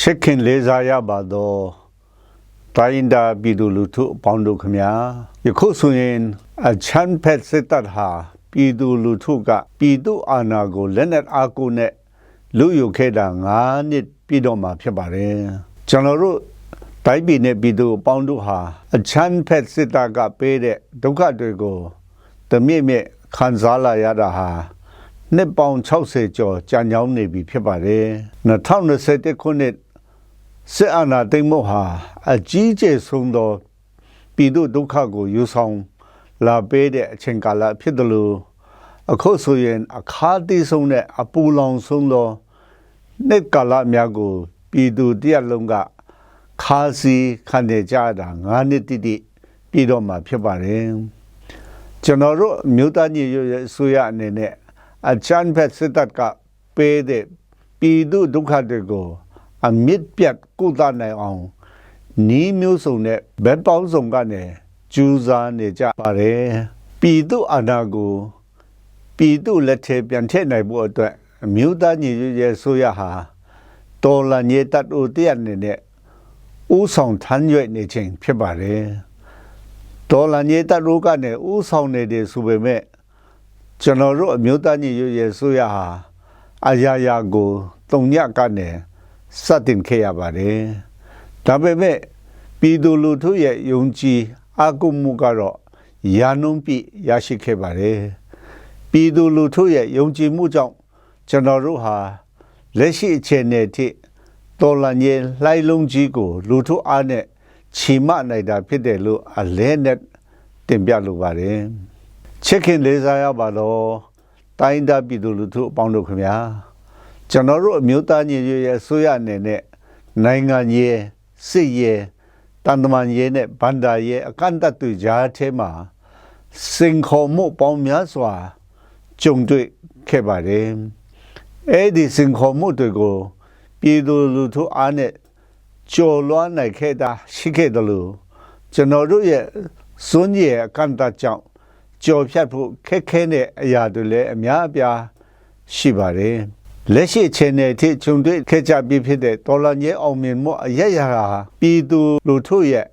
ချစ်ခင်လေးစားရပါသောတိုင်းဒါပြည်သူလူထုအပေါင်းတို့ခမညာယခုဆိုရင်အချမ်းဖက်စစ်တပ်ဟာပြည်သူလူထုကပြည်သူအာဏာကိုလက်နက်အားကိုနဲ့လူယူခဲ့တာ9နှစ်ပြည့်တော့မှာဖြစ်ပါတယ်ကျွန်တော်တို့တိုင်းပြည်နဲ့ပြည်သူအပေါင်းတို့ဟာအချမ်းဖက်စစ်တပ်ကပေးတဲ့ဒုက္ခတွေကိုတမြင့်မြင့်ခံစားလာရတာဟာနှစ်ပေါင်း60ကျော်ကြာညောင်းနေပြီဖြစ်ပါတယ်2021ခုနှစ် စစ်အာဏာသိမ်းမှုဟာအကြီးကျယ်ဆုံးသောပြည်သူဒုက္ခကိုယူဆောင်လာပေးတဲ့အချိန်ကာလဖြစ်တယ်လို့အခုဆိုရင်အခါတီးဆုံးနဲ့အပူလောင်ဆုံးသောနှစ်ကာလများကို ပြည်သူတရက်လုံးကခါစီခံနေကြတာ9နှစ်တိတိပြည်တော့မှာဖြစ်ပါတယ်ကျွန်တော်တို့အမျိုးသားညီညွတ်ရေးအစိုးရအနေနဲ့အချမ်းဖက်စစ်တပ်ကပေးတဲ့ပြည်သူဒုက္ခတွေကို အမြင့်ပြတ်ကုသနိုင်အောင်နီးမျိုးစုံနဲ့ဘက်ပေါင်းစုံကနေကြိုးစားနေကြပါတယ်ပြည်သူအာဏာကိုပြည်သူလက်ထဲပြန်ထည့်နိုင်ဖို့အတွက်အမျိုးသားညီညွတ်ရေးဆိုရဟာတော်လညေတတ်ဦးတရနေနဲ့ဥဆောင်ထမ်းရွက်နေခြင်းဖြစ်ပါတယ်တော်လညေတတ်ဦးကနေဥဆောင်နေတယ်ဆိုပေမဲ့ကျွန်တော်တို့အမျိုးသားညီညွတ်ရေးဆိုရဟာအရာရာကိုတုံညကနေ စတင်ခဲ့ရပါတယ်။ဒါပေမဲ့ပြည်သူလူထုရဲ့ယုံကြည်အကုမှုကတော့ယာနုံးပြရရှိခဲ့ပါတယ်။ပြည်သူလူထုရဲ့ယုံကြည်မှုကြောင့်ကျွန်တော်တို့ဟာလက်ရှိအခြေအနေထိတော်လန်ရဲ့လှိုင်းလုံးကြီးကို လူထုအားနဲ့ချီမနိုင်တာဖြစ်တယ်လို့အလဲနဲ့တင်ပြလိုပါတယ်။ချစ်ခင်လေးစားရပါတော့တိုင်းသားပြည်သူလူထုအပေါင်းတို့ခင်ဗျာ ကျွန်တော်တို့အမျိုးသားညီညွတ်ရေးအစိုးရအနေနဲ့နိုင်ငံရေးစစ်ရေးတန်တမန်ရေးနဲ့ဗန္ဒာရေးအကန့်အသတ်တွေကြားထဲမှာစင်ခေါ်မှုပေါင်းများစွာကြုံတွေ့ခဲ့ပါတယ်အဲ့ဒီစင်ခေါ်မှုတွေကိုပြည်သူလူထုအားနဲ့ကျော်လွှားနိုင်ခဲ့တာရှိခဲ့တယ်လို့ကျွန်တော်တို့ရဲ့စွန့်ရဲ့အကန့်အသတ်ကြောင့်ကြော်ဖြတ်ဖို့ခက်ခဲတဲ့အရာတွေလည်းအများအပြားရှိပါတယ် လက်ရှိအခြေအနေအထိခြုံတွေ့ခဲ့ကြပြီးဖြစ်တဲ့ဒေါ်လာညဲအောင်မြင်မှုအရရဟာပြည်သူလူထုရဲ့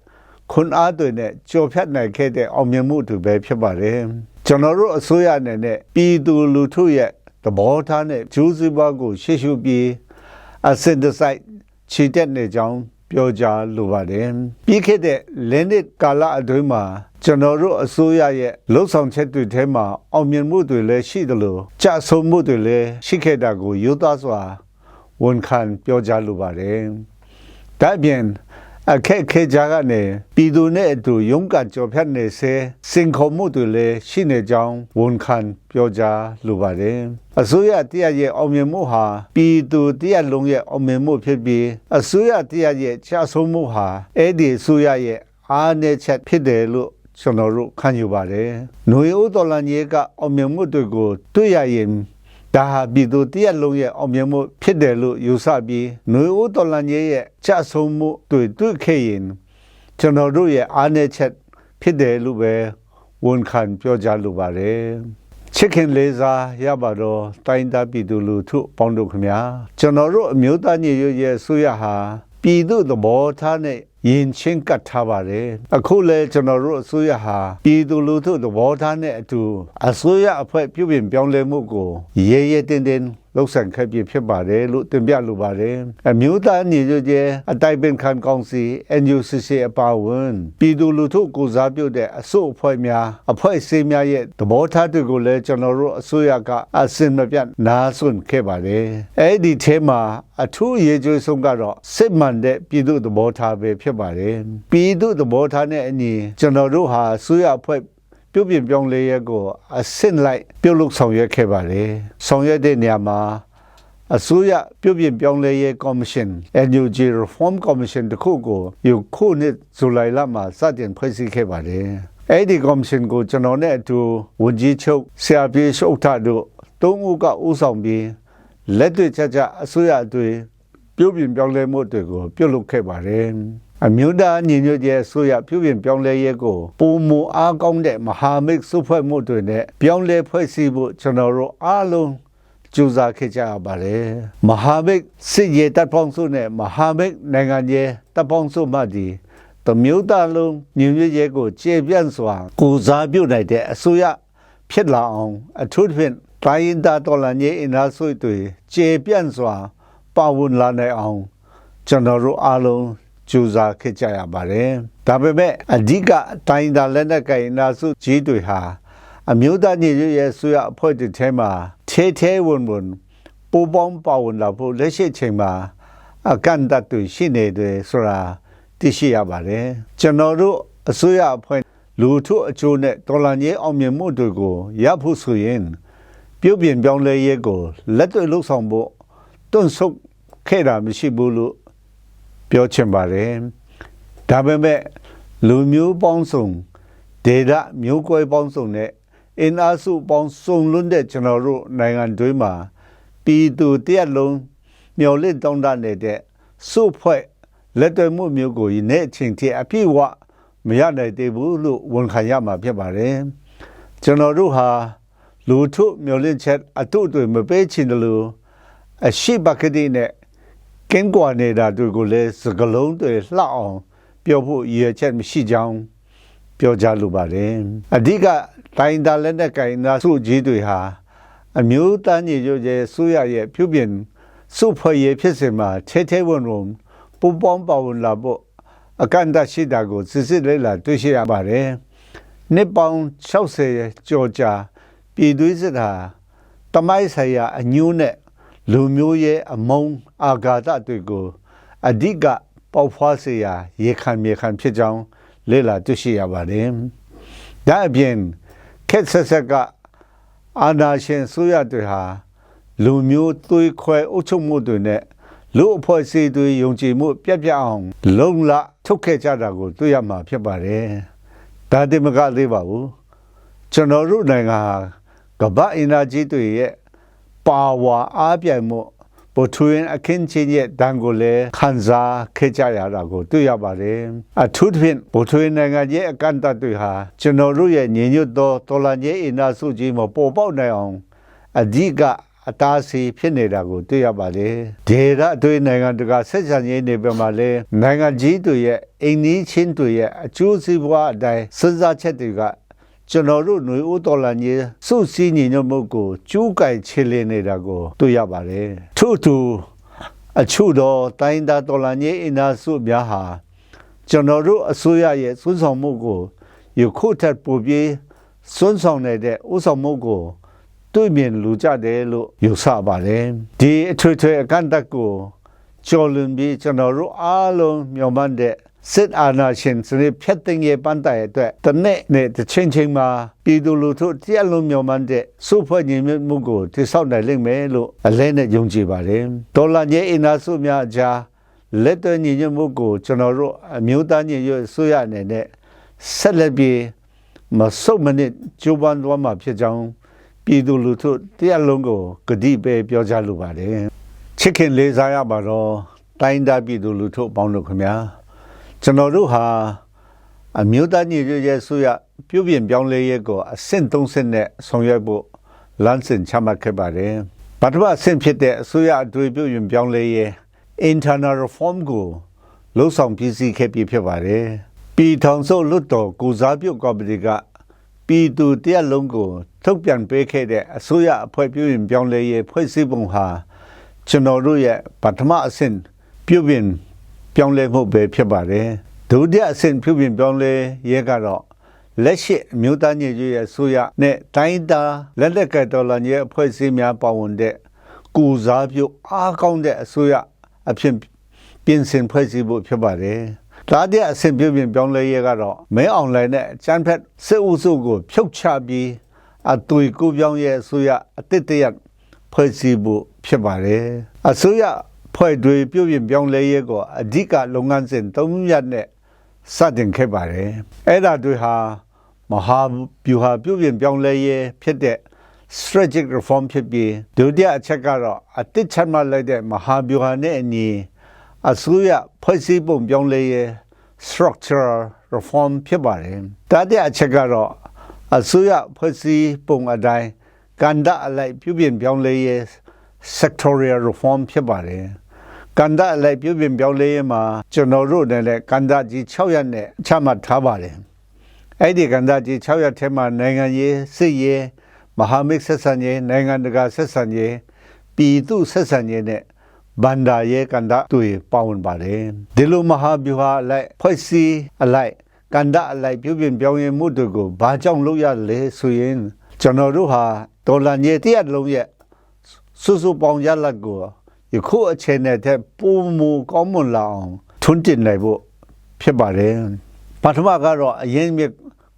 ခွန်အားတွေနဲ့ကြော်ဖြတ်နိုင်ခဲ့တဲ့အောင်မြင်မှုတွေပဲဖြစ်ပါတယ်ကျွန်တော်တို့အစိုးရအနေနဲ့ပြည်သူလူထုရဲ့သဘောထားနဲ့ဂျူးစည်းပွားကိုရှေ့ရှုပြီးအစစ်တစိုက်ခြေတက်နေကြောင်းပြောကြားလိုပါတယ်ပြီးခဲ့တဲ့လင်းနစ်ကာလအတွင်းမှာ ကျွန်တော်တို့အစိုးရရဲ့လှုပ်ဆောင်ချက်တွေထဲမှာအောင်မြင်မှုတွေလည်းရှိတယ်လို့ကြဆုံမှုတွေလည်းရှိခဲ့တာကိုယူသားစွာဝန်ခံပြောကြားလိုပါတယ်ဒါ့အပြင်အခက်ခဲကြကနေပြည်သူနဲ့အတူရုန်းကန်ကြော်ဖြတ်နေစေစင်ခုံမှုတွေလည်းရှိနေကြောင်းဝန်ခံပြောကြားလိုပါတယ်အစိုးရတရားရဲ့အောင်မြင်မှုဟာပြည်သူတရားလုံးရဲ့အောင်မြင်မှုဖြစ်ပြီးအစိုးရတရားရဲ့ချဆုံးမှုဟာအဲ့ဒီအစိုးရရဲ့အားနည်းချက်ဖြစ်တယ်လို့ ကျွန်တော်တို့ခံယူပါတယ်။နှွေဦးတော်လန်ကြီးကအောင်မြင်မှုတွေကိုတွေ့ရရင်ဒါဟာပြည်သူတရက်လုံးရဲ့အောင်မြင်မှုဖြစ်တယ်လို့ယူဆပြီးနှွေဦးတော်လန်ကြီးရဲ့ကြဆုံမှုတွေ့တွေ့ခဲ့ရင်ကျွန်တော်တို့ရဲ့အားနည်းချက်ဖြစ်တယ်လို့ပဲဝန်ခံပြောကြားလိုပါတယ်။ချစ်ခင်လေးစားရပါတော့တိုင်းသားပြည်သူလူထုပေါင်းတို့ခမညာကျွန်တော်တို့အမျိုးသားညီညွတ်ရေးဆိုရဟာပြည်သူသဘောထားနဲ့ ရင်ချင်းကတ်ထားပါတယ်အခုလဲကျွန်တော်တို့အစိုးရဟာပြည်သူလူထုသဘောထားနဲ့အတူအစိုးရအဖွဲ့ပြုပြင်ပြောင်းလဲမှုကိုရဲရဲတင်းတင်းလှုပ်ဆောင်ခဲ့ပြဖြစ်ပါတယ်လို့တင်ပြလိုပါတယ်အမျိုးသားညီညွတ်ရေးအတိုက်ပင်ခံကောင်စီ NUCC အပါအဝင်ပြည်သူလူထုကိုစားပြုတဲ့အစိုးအဖွဲ့များအဖွဲ့အစည်းများရဲ့သဘောထားတွေကိုလည်းကျွန်တော်တို့အစိုးရကအစင်မပြတ်နားဆွင့်ခဲ့ပါတယ်အဲ့ဒီထဲမှာအထူးအရေးကြီးဆုံးကတော့စစ်မှန်တဲ့ပြည်သူသဘောထားပဲဖြစ်ပါတယ်ပြည်သူသဘောထားနဲ့အညီကျွန်တော်တို့ဟာအစိုးရအဖွဲ့ပြုပြင်ပြောင်းလဲရကိုအဆင့်လိုက်ပြုတ်လုဆောင်ရွက်ခဲ့ပါတယ်ဆောင်ရွက်တဲ့နေရာမှာအစိုးရပြုပြင်ပြောင်းလဲရေးကော်မရှင် NUG Reform Commission တခုကိုယခုနှစ်ဇူလိုင်လမှာစတင်ဖွဲ့စည်းခဲ့ပါတယ်အဲ့ဒီကော်မရှင်ကိုကျွန်တော်နဲ့အတူဝန်ကြီးချုပ်ဆရာပြေရှုပ်ထတို့သုံးဦးကဦးဆောင်ပြီးလက်တွေ့ချချအစိုးရအတွေ့ပြုပြင်ပြောင်းလဲမှုတွေကိုပြုလုပ်ခဲ့ပါတယ် အမျိုးသားညီညွတ်ရေးအစိုးရပြုပြင်ပြောင်းလဲရေးကိုပုံမအားကောင်းတဲ့မဟာမိတ်စုဖွဲ့မှုတွေနဲ့ပြောင်းလဲဖွဲ့စည်းဖို့ကျွန်တော်တို့အားလုံးကြိုးစားခဲ့ကြရပါတယ်မဟာမိတ်စစ်ရေးတပ်ပေါင်းစုနဲ့မဟာမိတ်နိုင်ငံရေးတပ်ပေါင်းစုမှဒီတမျိုးသားလုံးမြင့်မြင့်ရဲကိုကျေပြန့်စွာကိုစားပြုနိုင်တဲ့အစိုးရဖြစ်လာအောင်အထူးသဖြင့်တိုင်းရင်းသားတော်လှန်ရေးအင်အားစုတွေကျေပြန့်စွာပါဝင်လာနိုင်အောင်ကျွန်တော်တို့အားလုံး ကြိုးစားခဲ့ကြရပါတယ်ဒါပေမဲ့အဓိကတိုင်းဒါလက်နက်ကိုင်အင်အားစုကြီးတွေဟာအမျိုးသားညီညွတ်ရေးဆိုရအဖွဲ့တွေထဲမှာထဲထဲဝင်ဝင်ပူပေါင်းပါဝင်လာဖို့လက်ရှိချိန်မှာအကန့်အသတ်တွေရှိနေတယ်ဆိုတာသိရှိရပါတယ်ကျွန်တော်တို့အစိုးရအဖွဲ့လူထုအကျိုးနဲ့တော်လှန်ရေးအောင်မြင်မှုတွေကိုရဖို့ဆိုရင်ပြုပြင်ပြောင်းလဲရေးကိုလက်တွေ့လှုပ်ဆောင်ဖို့တွန့်ဆုတ်ခဲ့တာမရှိဘူးလို့ ပြောချင်ပါတယ်ဒါပေမဲ့လူမျိုးပေါင်းစုံဒေတာမျိုးကွဲပေါင်းစုံနဲ့အင်အားစုပေါင်းစုံလွန်းတဲ့ကျွန်တော်တို့နိုင်ငံတွေးမှာပြည်သူတရက်လုံးမျော်လင့်တောင်းတနေတဲ့စုဖွဲ့လက်တွေ့မှုမျိုးကိုယနေ့အချိန်ထိအပြည့်အဝမရနိုင်သေးဘူးလို့ဝန်ခံရမှာဖြစ်ပါတယ်ကျွန်တော်တို့ဟာလူထုမျော်လင့်ချက်အတုတွေမပေးချင်တယ်လို့အရှိပကတိနဲ့ ကင်းကွာနေတာတွေကိုလည်းစကလုံးတွေလှအောင်ပြောဖို့ရည်ရွယ်ချက်မရှိကြောင်းပြောကြလိုပါတယ်အဓိကတိုင်းဒါလက်နဲ့ကင်နာစုကြီးတွေဟာအမျိုးသားညီညွတ်ရေးဆိုရရဲ့ပြုပြင်စုဖွဲ့ရေးဖြစ်စဉ်မှာထဲထဲဝင်ဝင်ပူပေါင်းပါဝင်လာဖို့အကန့်အသတ်ရှိတာကိုစစ်စစ်လေးလာတွေ့ရှိရပါတယ်နှစ်ပေါင်း60ကျော်ကြာပြည်သူစစ်ဟာတမိုင်းဆိုင်ရာအညိုးနဲ့ လူမျိုးရဲ့အမုံအာဃာတတွေကိုအဓိကပေါဖွားစေရာရေခံမြေခံဖြစ်ကြောင်းလေ့လာတွေ့ရှိရပါတယ်။ဒါအပြင်ခက်ဆက်ဆက်ကအာနာရှင်ဆိုရတွေဟာလူမျိုးသွေးခွဲအုပ်ချုပ်မှုတွေနဲ့လူအဖွဲ့အစည်းတွေယုံကြည်မှုပြတ်ပြတ်အောင် လုံလထုတ်ခဲ့ကြတာကိုတွေ့ရမှာဖြစ်ပါတယ်။ဒါတည်းမကသေးပါဘူး။ကျွန်တော်တို့နိုင်ငံဟာကမ္ဘာအင်အားကြီးတွေရဲ့ ပါဝါအားပြိုင်မှုဗိုလ်ထွင်းအခင်းချင်းရဲ့တန်ကိုလည်းခံစားခဲ့ကြရတာကိုတွေ့ရပါတယ်အထူးသဖြင့်ဗိုလ်ထွင်းနိုင်ငံရဲ့အကန့်အသတ်တွေဟာကျွန်တော်တို့ရဲ့ညီညွတ်သောတော်လှန်ရေးအင်အားစုကြီးမှာပေါ်ပေါက်နိုင်အောင်အဓိကအတားဆီးဖြစ်နေတာကိုတွေ့ရပါတယ်ဒေသအတွင်းနိုင်ငံတကာဆက်ဆံရေးနေပြည်မှာလဲနိုင်ငံကြီးတွေရဲ့အိမ်နီးချင်းတွေရဲ့အကျိုးစီးပွားအတိုင်းစဉ်းစားချက်တွေက ကျွန်တော်တို့ຫນွေဦးတော်လန်ကြီးစုစည်းညီညွတ်မှုကိုကျူးကြိုက်ချေလင်းနေတာကိုတွေ့ရပါတယ်ထို့သူအချို့သောတိုင်းသားတော်လန်ကြီးအင်အားစုများဟာကျွန်တော်တို့အစိုးရရဲ့စွမ်းဆောင်မှုကိုယခုထက်ပိုပြီးစွမ်းဆောင်နေတဲ့ဥဆောင်မှုကိုတွေ့မြင်လူကြတယ်လို့ယူဆပါတယ်ဒီအထွေထွေအကန့်အသတ်ကိုကျော်လွန်ပြီးကျွန်တော်တို့အားလုံးမျှော်မှန်းတဲ့ စစ်အာဏာရှင်စနစ်ဖျက်သိမ်းရေးပန်းတိုင်အတွက်တနေ့နဲ့တစ်ချိန်ချိန်မှာပြည်သူလူထုတရက်လုံးမျှော်မှန်းတဲ့စုဖွဲ့ညီမှုကိုတည်ဆောက်နိုင်လိမ့်မယ်လို့အလဲနဲ့ယုံကြည်ပါတယ်ဒေါ်လာညအင်အားစုများအကြားလက်တွဲညီညွတ်မှုကိုကျွန်တော်တို့အမျိုးသားညီညွတ်ဆိုရအနေနဲ့ဆက်လက်ပြီးမဆုတ်မနစ်ကြိုးပမ်းသွားမှာဖြစ်ကြောင်းပြည်သူလူထုတရက်လုံးကိုဂတိပဲပြောကြလိုပါတယ်ချစ်ခင်လေးစားရပါတော့တိုင်းသားပြည်သူလူထုပေါင်းတို့ခင်ဗျာ ကျွန်တော်တို့ဟာအမျိုးသားညီညွတ်ရေးဆိုရပြုပြင်ပြောင်းလဲရေးကိုအဆင့်၃ဆင့်နဲ့ဆောင်ရွက်ဖို့လမ်းစဉ်ချမှတ်ခဲ့ပါတယ်။ပထမအဆင့်ဖြစ်တဲ့အစိုးရအတွေ့ပြုပြင်ပြောင်းလဲရေး internal reform ကိုလှုပ်ဆောင်ပြည်စည်းခဲ့ပြီးဖြစ်ပါတယ်။ပြည်ထောင်စုလွတ်တော်ကိုစားပြုကော်မတီကပြည်သူတရက်လုံးကိုထုတ်ပြန်ပေးခဲ့တဲ့အစိုးရအဖွဲ့ပြုပြင်ပြောင်းလဲရေးဖွဲ့စည်းပုံဟာကျွန်တော်တို့ရဲ့ပထမအဆင့်ပြုပြင် ပြောင်းလဲမှုပဲဖြစ်ပါတယ်ဒုတိယအဆင့်ပြုပြင်ပြောင်းလဲရဲကတော့လက်ရှိအမျိုးသားညီညွတ်ရေးအစိုးရနဲ့တိုင်းသားလက်လက်ကတော်လှန်ရေးအဖွဲ့အစည်းများပါဝင်တဲ့ကုစားပြုအားကောင်းတဲ့အစိုးရအဖြစ်ပြင်ဆင်ဖွဲ့စည်းဖို့ဖြစ်ပါတယ်။ဒါတဲ့အဆင့်ပြုပြင်ပြောင်းလဲရေးကတော့မဲအွန်လိုင်းနဲ့ချမ်းဖက်စစ်အုပ်စုကိုဖြုတ်ချပြီးအသွေးကူပြောင်းရဲ့အစိုးရအတစ်တရဖွဲ့စည်းဖို့ဖြစ်ပါတယ်။အစိုးရ ဖွဲ့တွေပြုပြင်ပြောင်းလဲရေးကိုအဓိကလုပ်ငန်းစဉ်၃ရပ်နဲ့စတင်ခဲ့ပါတယ်အဲ့ဒါတွေဟာမဟာဗျူဟာပြုပြင်ပြောင်းလဲရေးဖြစ်တဲ့ strategic reform ဖြစ်ပြီးဒုတိယအချက်ကတော့အတိတ်ချမှတ်လိုက်တဲ့မဟာဗျူဟာနဲ့အညီအစိုးရဖွဲ့စည်းပုံပြောင်းလဲရေး structural reform ဖြစ်ပါတယ်တတိယအချက်ကတော့အစိုးရဖွဲ့စည်းပုံအတိုင်းကန္တာအလိုက်ပြုပြင်ပြောင်းလဲရေး sectorial reform ဖြစ်ပါတယ် ကန္တာအလိုက်ပြုပြင်ပြောင်းလဲရေးမှာကျွန်တော်တို့နဲ့လည်းကန္တာကြီး6ရက်နဲ့ချမှတ်ထားပါတယ်အဲ့ဒီကန္တာကြီး6ရက်ထဲမှာနိုင်ငံရေးစစ်ရေးမဟာမိတ်ဆက်ဆံရေးနိုင်ငံတကာဆက်ဆံရေးပြည်သူဆက်ဆံရေးနဲ့ဘန္ဒာရေးကန္တာတွေပါဝင်ပါတယ်ဒီလိုမဟာဗျူဟာအလိုက်ဖွဲ့စည်းအလိုက်ကန္တာအလိုက်ပြုပြင်ပြောင်းလဲမှုတွေကိုဘာကြောင့်လုပ်ရလဲဆိုရင်ကျွန်တော်တို့ဟာဒေါ်လာညတရက်လုံးရဲ့စုစုပေါင်းရလဒ်ကို ယခုအချိန်နဲ့တည်းပုံမူကောင်းမွန်လာအောင်ထွန်းတင်နိုင်ဖို့ဖြစ်ပါတယ်ပထမကတော့အရင်မြ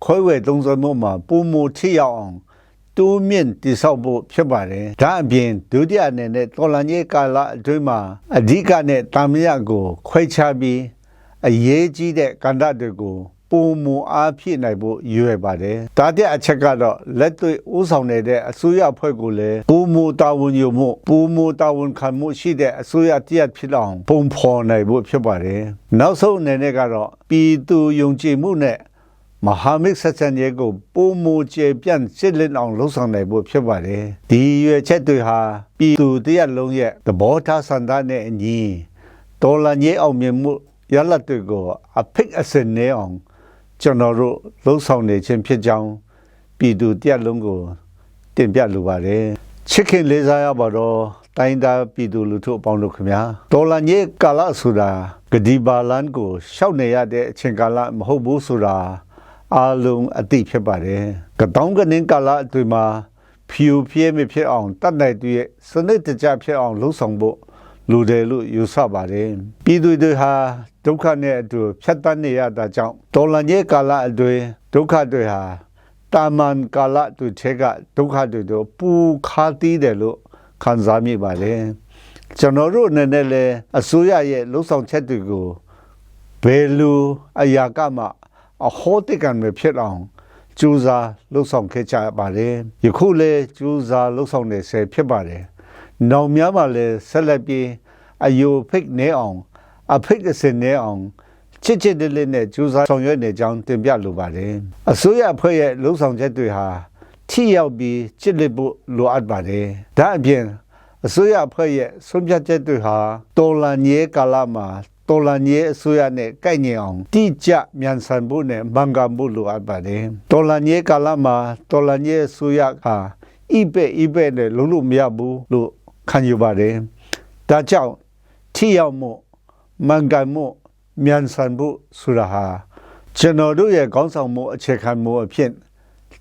ခွဲဝဲသုံးစွဲမှုမှာပုံမူထိရောက်အောင်တိုးမြင့်တိဆောက်ဖို့ဖြစ်ပါတယ်ဒါအပြင်ဒုတိယအနေနဲ့တော်လန်ကြီးကာလအတွင်းမှာအဓိကနဲ့တာမယကိုခွဲခြားပြီးအရေးကြီးတဲ့ကန္တတွေကို ပုံမူအားဖြည့်နိုင်ဖို့ရွယ်ပါတယ်။ဒါတဲ့အချက်ကတော့လက်တွေ့ဥဆောင်နေတဲ့အစိုးရအဖွဲ့ကိုလည်းပုံမူတာဝန်ယူမှုပုံမူတာဝန်ခံမှုရှိတဲ့အစိုးရတရက်ဖြစ်အောင်ပုံဖော်နိုင်ဖို့ဖြစ်ပါတယ်။နောက်ဆုံးအနေနဲ့ကတော့ပြည်သူယုံကြည်မှုနဲ့မဟာမိတ်ဆက်ဆံရေးကိုပုံမူကျေပြန့်စစ်လင်းအောင်လှုံ့ဆော်နိုင်ဖို့ဖြစ်ပါတယ်။ဒီရွယ်ချက်တွေဟာပြည်သူတရက်လုံးရဲ့သဘောထားဆန္ဒနဲ့အညီဒေါ်လာညေးအောင်မြင်မှုရလဒ်တွေကိုအဖိတ်အစင်နေအောင် ကျွန်တော်တို့လှုံ့ဆော်နေခြင်းဖြစ်ကြောင်းပြည်သူတရက်လုံးကိုတင်ပြလိုပါတယ်ချစ်ခင်လေးစားရပါတော့တိုင်းသားပြည်သူလူထုအပေါင်းတို့ခင်ဗျာဒေါ်လာညေကာလဆိုတာဂဒီဘာလန်ကိုရှောက်နေရတဲ့အချိန်ကာလမဟုတ်ဘူးဆိုတာအားလုံးအသိဖြစ်ပါတယ်ကတောင်းကနေကာလအတွင်းမှာဖြူပြဲမဖြစ်အောင်တတ်နိုင်တဲ့စနစ်တကျဖြစ်အောင်လှုံ့ဆော်ဖို့ လူတယ်လို့ယူဆပါတယ်ပြည်သူတွေဟာဒုက္ခနဲ့အတူဖြတ်တန်းနေရတာကြောင့်တော်လန်ရဲ့ကာလအတွင်းဒုက္ခတွေဟာတာမန်ကာလတူချက်ကဒုက္ခတွေတို့ပူခါတီးတယ်လို့ခံစားမိပါတယ်ကျွန်တော်တို့အနေနဲ့လည်းအစိုးရရဲ့လှုပ်ဆောင်ချက်တွေကိုဘယ်လိုအရာကမှအဟောတိကံပဲဖြစ်အောင်ကြိုးစားလှုပ်ဆောင်ခဲ့ကြပါတယ်ယခုလည်းကြိုးစားလှုပ်ဆောင်နေဆဲဖြစ်ပါတယ် နောင်များမှာလည်းဆက်လက်ပြီးအယိုဖိတ်နေအောင်အဖိတ်အစင်နေအောင်ချစ်ချစ်တလေးနဲ့ကြိုးစားဆောင်ရွက်နေကြောင်းတင်ပြလိုပါတယ်အစိုးရအဖွဲ့ရဲ့လှုပ်ဆောင်ချက်တွေဟာထိရောက်ပြီးချစ်လက်ဖို့လိုအပ်ပါတယ်ဒါအပြင်အစိုးရအဖွဲ့ရဲ့ဆုံးဖြတ်ချက်တွေဟာတော်လန်ရေးကာလမှာတော်လန်ရေးအစိုးရနဲ့ကိုက်ညီအောင်တိကျမြန်ဆန်ဖို့နဲ့မန်ကန်ဖို့လိုအပ်ပါတယ်တော်လန်ရေးကာလမှာတော်လန်ရေးအစိုးရဟာဣပဲ့ဣပဲ့နဲ့လုံးလို့မရဘူးလို့ ခံယူပါတယ်ဒါကြောင့်ထိရောက်မှုမန်ကန်မှုမြန်ဆန်မှုဆိုတာဟာကျွန်တော်တို့ရဲ့ခေါင်းဆောင်မှုအခြေခံမှုအဖြစ်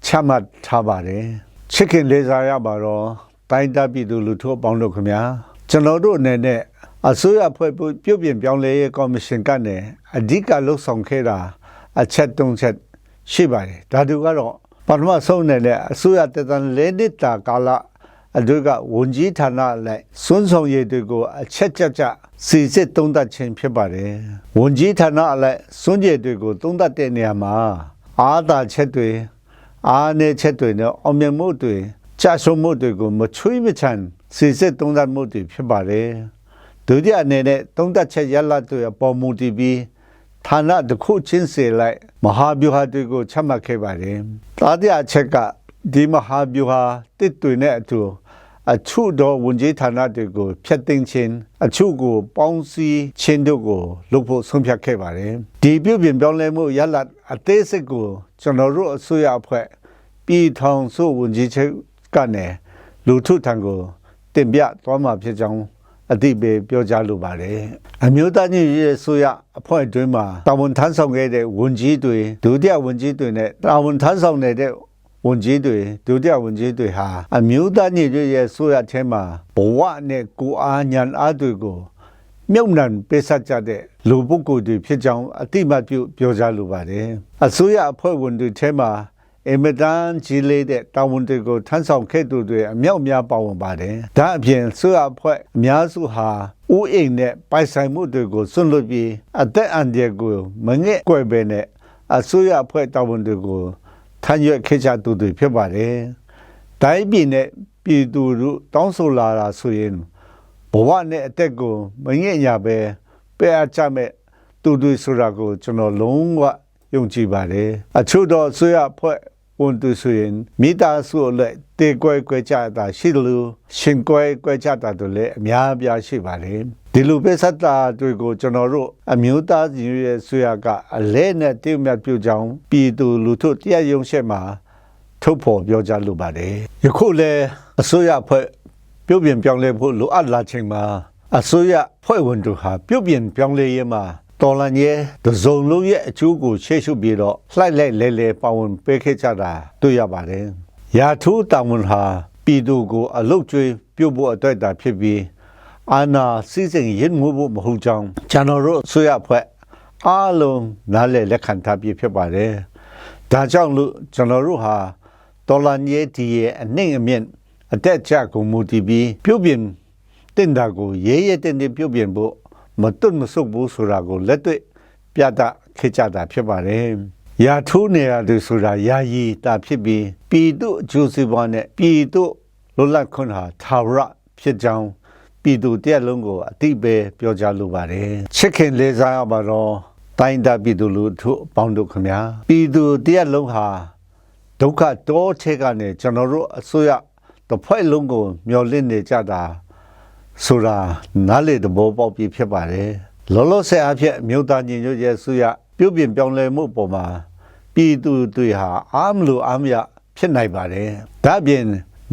ချမှတ်ထားပါတယ်ချစ်ခင်လေးစားရပါတော့တိုင်းတပ်ပြည်သူလူထုအပေါင်းတို့ခင်ဗျာကျွန်တော်တို့အနေနဲ့အစိုးရဖွဲ့ပြုတ်ပြင်ပြောင်းလဲရေးကော်မရှင်ကနေအဓိကလှုပ်ဆောင်ခဲ့တာအချက်၃ချက်ရှိပါတယ်ဒါတူကတော့ပထမဆုံးအနေနဲ့အစိုးရတည်တံ၄နှစ်တာကာလ အတို့ကဝန်ကြီးဌာနလိုက်စွန်းဆောင်ရည်တွေကိုအချက်ကြကြစီစစ်သုံးသပ်ခြင်းဖြစ်ပါတယ်ဝန်ကြီးဌာနအလိုက်စွန်းရည်တွေကိုသုံးသပ်တဲ့နေရာမှာအာသာချက်တွေအားနည်းချက်တွေနဲ့အောင်မြင်မှုတွေကြာဆုံးမှုတွေကိုမချွေးမချန်စီစစ်သုံးသပ်မှုတွေဖြစ်ပါတယ်ဒုတိယအနေနဲ့သုံးသပ်ချက်ရလဒ်တွေအပေါ်မူတည်ပြီးဌာနတစ်ခုချင်းစီလိုက်မဟာဗျူဟာတွေကိုချမှတ်ခဲ့ပါတယ်။တာတိအချက်ကဒီမဟာဗျူဟာတစ်တွေနဲ့အတူ အချုတော်ဝန်ကြီးဌာနတွေကိုဖျက်သိမ်းခြင်းအချုကိုပေါင်းစည်းခြင်းတို့ကိုလုပ်ဖို့ဆုံးဖြတ်ခဲ့ပါတယ်ဒီပြုပြင်ပြောင်းလဲမှုရလဒ်အသေးစိတ်ကိုကျွန်တော်တို့အစိုးရအဖွဲ့ပြည်ထောင်စုဝန်ကြီးချုပ်ကနေလူထုထံကိုတင်ပြသွားမှာဖြစ်ကြောင်းအတိပေးပြောကြားလိုပါတယ်အမျိုးသားညီညွတ်ရေးဆိုရအဖွဲ့အတွင်းမှာတာဝန်ထမ်းဆောင်ခဲ့တဲ့ဝန်ကြီးတွေဒုတိယဝန်ကြီးတွေနဲ့တာဝန်ထမ်းဆောင်နေတဲ့ ဝန်ကြီးတွေဒုတိယဝန်ကြီးတွေဟာအမျိုးသားညီညွတ်ရေးဆိုရထဲမှာဘဝနဲ့ကိုအားညာအားတွေကိုမြုပ်နှံပေးဆက်ကြတဲ့လူပုဂ္ဂိုလ်တွေဖြစ်ကြောင်းအတိမတ်ပြုပြောကြားလိုပါတယ်အစိုးရအဖွဲ့ဝင်တွေထဲမှာအမတန်ကြီးလေးတဲ့တာဝန်တွေကိုထမ်းဆောင်ခဲ့သူတွေအမြောက်များပါဝင်ပါတယ်။ဒါအပြင်ဆွေအဖွဲ့အများစုဟာဥအိမ်နဲ့ပိုင်ဆိုင်မှုတွေကိုစွန့်လွတ်ပြီးအသက်အန္တရာယ်ကိုမငဲ့ကွယ်ပဲနဲ့အစိုးရအဖွဲ့တာဝန်တွေကို ထမ်းရွက်ခဲ့ကြသူတွေဖြစ်ပါတယ်။တိုင်းပြည်နဲ့ပြည်သူတို့တောင်းဆိုလာတာဆိုရင်ဘဝနဲ့အသက်ကိုမငဲ့ညာပဲပဲအချမဲ့သူတွေဆိုတာကိုကျွန်တော်လုံးဝယုံကြည်ပါတယ်အချို့တော့ဆွေရဖွဲ့ဝန်သူဆိုရင်မိသားစုအလက်တေကွဲကွဲကြတာရှိတယ်လို့ရှင်ကွဲကွဲကြတာတို့လည်းအများအပြားရှိပါတယ် ဒီလိုပဲစတာတွေကိုကျွန်တော်တို့အမျိုးသားညီညွတ်ရေးဆွေရကအလဲနဲ့တည်မြတ်ပြုကြောင်းပြည်သူလူထုတရားရုံးရှက်မှာထုတ်ဖော်ပြောကြားလိုပါတယ်ယခုလည်းအစိုးရဖွဲ့ပြုတ်ပြင်ပြောင်းလဲဖို့လိုအပ်လာချိန်မှာအစိုးရဖွဲ့ဝင်တို့ဟာပြုတ်ပြင်ပြောင်းလဲရေးမှာတော်လန်ရဲ့တစုံလုံးရဲ့အကျိုးကိုရှေ့ရှုပြီးတော့လှိုက်လိုက်လဲလဲပါဝင်ပေးခဲ့ကြတာတွေ့ရပါတယ်။ရာထူးတာဝန်ဟာပြည်သူကိုအလုတ်ကျွေးပြုတ်ဖို့အတွက်တာဖြစ်ပြီး အာနာစီစဉ်ရင်မှုဖို့မဟုတ်ကြောင်းကျွန်တော်တို့ဆွေရဖွဲ့အားလုံးနားလည်လက်ခံထားပြီးဖြစ်ပါတယ်။ဒါကြောင့်လို့ကျွန်တော်တို့ဟာတော်လန်ရဲ့ဒီရဲ့အနှိမ့်အမြင့်အတက်အကျကိုမူတည်ပြီးပြုတ်ပြင်တင်တာကိုရဲရဲတင်တင်ပြုတ်ပြင်ဖို့မတွတ်မဆုတ်ဘူးဆိုတာကိုလက်တွေ့ပြသခဲ့ကြတာဖြစ်ပါတယ်။ရာထိုးနေရသူဆိုတာယာယီတာဖြစ်ပြီးပြည်သူအကျိုးစီးပွားနဲ့ပြည်သူလွတ်လပ်ခွင့်ဟာသာဝရဖြစ်ကြောင်း ပြည်သူတရက်လုံးကိုအတိပဲပြောကြားလိုပါတယ်။ချစ်ခင်လေးစားရပါတော့တိုင်းတာပြည်သူလူထုအပေါင်းတို့ခင်ဗျာပြည်သူတရက်လုံးဟာဒုက္ခတောထဲကနေကျွန်တော်တို့အစိုးရတစ်ဖွဲ့လုံးကိုမျောလင့်နေကြတာဆိုတာနားလေသဘောပေါက်ပြီးဖြစ်ပါတယ်လောလောဆယ်အဖြစ်မြို့သားညီညွတ်ရေးဆူရပြုတ်ပြင်ပြောင်းလဲမှုပေါ်မှာပြည်သူတွေဟာအားမလို့အားမရဖြစ်နိုင်ပါတယ်ဒါပြင်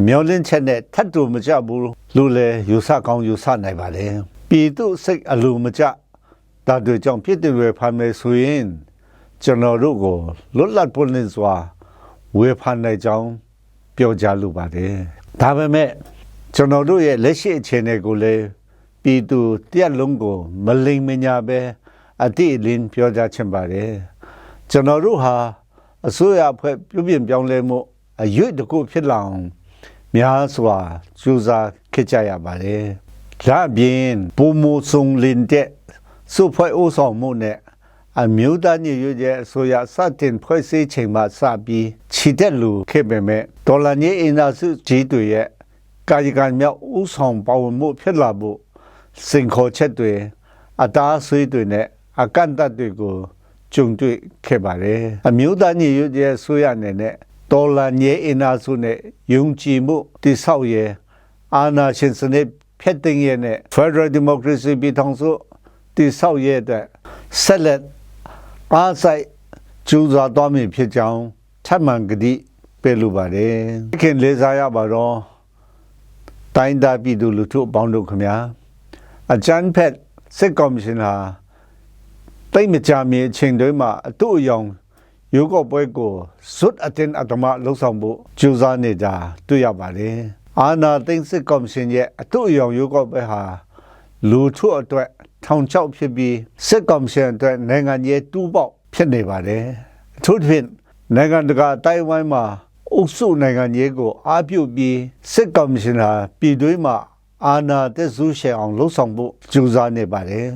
မျောလင့်ချက်နဲ့ထပ်တူမကြဘူး လို့လည်းယူဆကောင်းယူဆနိုင်ပါတယ်ပြည်သူစိတ်အလိုမကျဒါတွေကြောင့်ဖြစ်တယ်ရဖမ်းမယ်ဆိုရင်ကျွန်တော်တို့ကိုလွတ်လပ်ပွင့်လင်းစွာဝေဖန်နိုင်ကြောင်းပြောကြားလိုပါတယ်ဒါပေမဲ့ကျွန်တော်တို့ရဲ့လက်ရှိအခြေအနေကိုလည်းပြည်သူတရက်လုံးကိုမလိမ်မညာပဲအတိအလင်းပြောကြားချင်ပါတယ်ကျွန်တော်တို့ဟာအစိုးရအဖွဲ့ပြုပြင်ပြောင်းလဲမှုအရွေ့တကူဖြစ်လောင်များစွာစူးစမ်း ခဲ့ကြရပါတယ်ဒါအပြင်ပုံမဆုံလင်တဲ့စုဖွဲ့အိုးဆောင်မှုနဲ့အမျိုးသားညီညွတ်ရေးအစိုးရစတင်ဖွဲ့စည်းချိန်မှစပြီးခြိတက်လူခဲ့ပေမဲ့ဒေါ်လာညအင်ဒါစုကြီးတွေရဲ့ကာယကံမြောက်ဥဆောင်ပါဝင်မှုဖြစ်လာဖို့စင်ခေါ်ချက်တွေအတားဆွေးတွေနဲ့အကန့်အသတ်တွေကိုကြုံတွေ့ခဲ့ပါတယ်အမျိုးသားညီညွတ်ရေးဆိုရအနေနဲ့တော်လန်ရေးအင်အားစုနဲ့ယုံကြည်မှုတိဆောက်ရေး အာဏာရှင်စနစ်ဖျက်သိမ်းရေးနဲ့ Federal Democracy ပြည်ထောင်စုတိဆောက်ရေးတဲ့ဆက်လက်အားဆိုင်ကျူးစွာသွားမည်ဖြစ်ကြောင်းထပ်မံကတိပေးလိုပါတယ်ခင်လေးစားရပါတော့တိုင်းသားပြည်သူလူထုအပေါင်းတို့ခင်ဗျာအချမ်းဖက်စစ်ကော်မရှင်ဟာတိတ်မကြမီအချိန်တွေမှာအတူအယောင်ရုပ်ော့ပွဲကိုဇွတ်အတင်အတမလှုပ်ဆောင်ဖို့ကြိုးစားနေကြတွေ့ရပါတယ် အာနာသိန်းစစ်ကော်မရှင်ရဲ့အတူအယောင်ရုပ်ော့ပွဲဟာလူထုအတွက်ထောင်ချောက်ဖြစ်ပြီးစစ်ကော်မရှင်အတွက်နိုင်ငံရေးတူးပေါက်ဖြစ်နေပါတယ်အထူးသဖြင့်နိုင်ငံတကာတိုင်ဝမ်မှာအုပ်စုနိုင်ငံရေးကိုအားပြုပြီးစစ်ကော်မရှင်ဟာပြည်တွင်းမှာအာဏာတက်ဆူးရှယ်အောင်လှုပ်ဆောင်ဖို့ကြိုးစားနေပါတယ်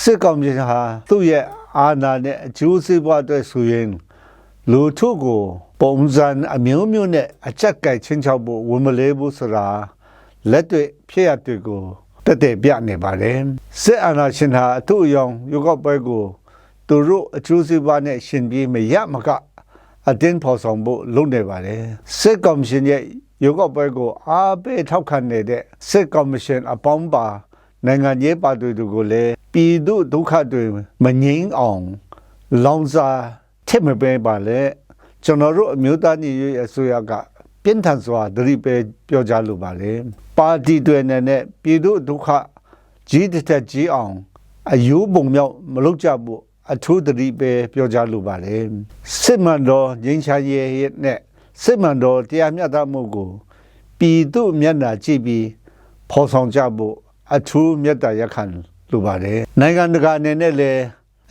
စစ်ကော်မရှင်ဟာသူ့ရဲ့အာဏာနဲ့အကျိုးစီးပွားအတွက်ဆိုရင် လူထုကိုပုံစံအမျိုးမျိုးနဲ့အချက်ကြိုက်ချင်းချောက်ဖို့ဝန်မလေးဘူးဆိုတာလက်တွေ့ဖြစ်ရတွေကိုတက်တဲ့ပြနေပါတယ်စစ်အာဏာရှင်ဟာအထူးအယောင်ရုပ်ောက်ပွဲကိုသူတို့အကျိုးစီးပွားနဲ့ရှင်ပြီးမရမကအတင်းဖော်ဆောင်ဖို့လုပ်နေပါတယ်စစ်ကော်မရှင်ရဲ့ရုပ်ောက်ပွဲကိုအားပေးထောက်ခံနေတဲ့စစ်ကော်မရှင်အပေါင်းပါနိုင်ငံရေးပါတီတွေကိုလည်းပြည်သူဒုက္ခတွေမငြိမ်းအောင်လောင်စာ ထစ်မပေးပါလေကျွန်တော်တို့အမျိုးသားညီညွတ်ရေးအစိုးရကပြင်းထန်စွာသတိပေးပြောကြားလိုပါလေပါတီတွေနဲ့နဲ့ပြည်သူဒုက္ခကြီးတစ်သက်ကြီးအောင်အယိုးပုံမြောက်မလုပ်ကြဘူးအထူးသတိပေးပြောကြားလိုပါလေစစ်မှန်တော်ငြိမ်းချမ်းရေးနဲ့စစ်မှန်တော်တရားမျှတမှုကိုပြည်သူမျက်နှာကြည့်ပြီးဖော်ဆောင်ကြဖို့အထူးမေတ္တာရက်ခံလိုပါတယ်နိုင်ငံတကာအနေနဲ့လည်း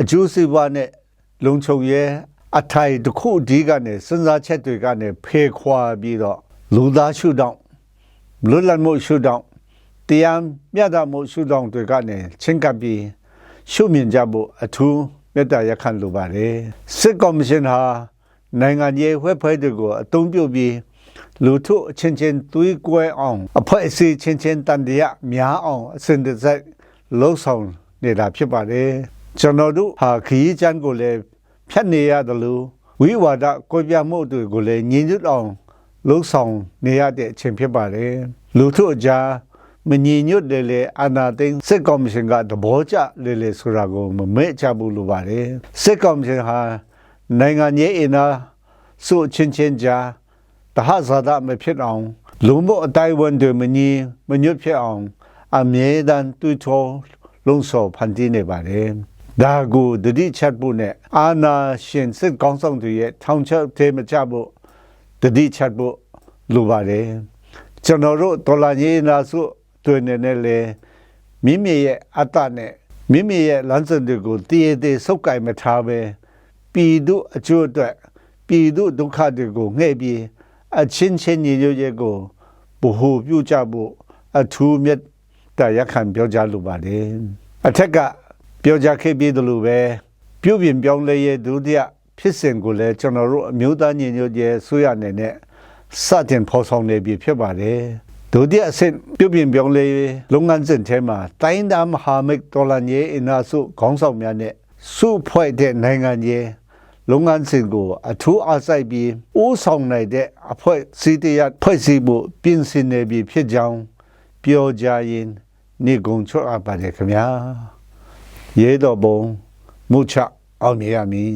အကျိုးစီးပွားနဲ့လုံခြုံရေး အထိုင်တစ်ခုအဒီကနေစဉ်းစားချက်တွေကနေဖေခွာပြီးတော့လူသားရှုထောင့်လွတ်လပ်မှုရှုထောင့်တရားမျှတမှုရှုထောင့်တွေကနေချင်းကပ်ပြီးရှုမြင်ကြဖို့အထူးမေတ္တာရက်ခံလိုပါတယ်စစ်ကော်မရှင်ဟာနိုင်ငံရေးဝက်ဖွဲ့တွေကိုအသုံးပြုပြီးလူထုအချင်းချင်းသွေးကွဲအောင်အဖွဲ့အစည်းချင်းချင်းတန်တရားများအောင်အစဉ်တစိုက်လှုပ်ဆောင်နေတာဖြစ်ပါတယ်ကျွန်တော်တို့ဟာခရီးချမ်းကိုလည်း ဖြတ်နေရတယ်လို့ဝိဝါဒကွဲပြားမှုတွေကိုလည်းညီညွတ်အောင်လှုံ့ဆော်နေရတဲ့အချိန်ဖြစ်ပါတယ်လူထုအကြားမညီညွတ်တယ်လေအာနာသိန်းစစ်ကော်မရှင်ကသဘောကျလေလေဆိုတာကိုမမဲချဘူးလိုပါတယ်စစ်ကော်မရှင်ဟာနိုင်ငံရေးအင်အားစုအချင်းချင်းကြားတဟဇာဒမဖြစ်အောင်လူမှုအတိုင်းဝန်တွေမညီမညွတ်ဖြစ်အောင်အမြဲတမ်းတွေးထောလုံဆော်ဖန်တီးနေပါတယ် ဒါကိုတတိချက်ဖို့နဲ့အာနာရှင်စစ်ကောင်းဆောင်တွေရဲ့ထောင်ချက်သေးမချဖို့တတိချက်ဖို့လိုပါတယ်ကျွန်တော်တို့ဒေါ်လာရေးနာစုတွင်နေနဲ့လေမိမိရဲ့အတ္တနဲ့မိမိရဲ့လမ်းစဉ်တွေကိုတည်တည်စုပ်ကိုင်မထားပဲပြည်သူအကျိုးအတွက်ပြည်သူဒုက္ခတွေကိုငှဲ့ပြီးအချင်းချင်းညီညွတ်ရေးကိုဘ ਹੁ ပြုကြဖို့အထူးမြတ်တရားခံပြောကြလိုပါတယ်အထက်က ပြောကြခဲ့ပြီးသလိုပဲပြုပြင်ပြောင်းလဲရေးဒုတိယဖြစ်စဉ်ကိုလည်းကျွန်တော်တို့အမျိုးသားညီညွတ်ရေးဆိုရနေနဲ့စတင်ဖော်ဆောင်နေပြီဖြစ်ပါတယ်ဒုတိယအဆင့်ပြုပြင်ပြောင်းလဲရေးလုပ်ငန်းစဉ်ထဲမှာတိုင်းသားမဟာမိတ်တော်လှန်ရေးအင်အားစုခေါင်းဆောင်များနဲ့စုဖွဲ့တဲ့နိုင်ငံရေးလုပ်ငန်းစဉ်ကိုအထူးအားစိုက်ပြီးဦးဆောင်နိုင်တဲ့အဖွဲ့အစည်းတရဖွဲ့စည်းဖို့ပြင်ဆင်နေပြီဖြစ်ကြောင်းပြောကြရင်နေကုံချော့အပ်ပါတယ်ခင်ဗျာ ရဲတော်ဘုံမုတ်ချအောင်မြင်ရမည်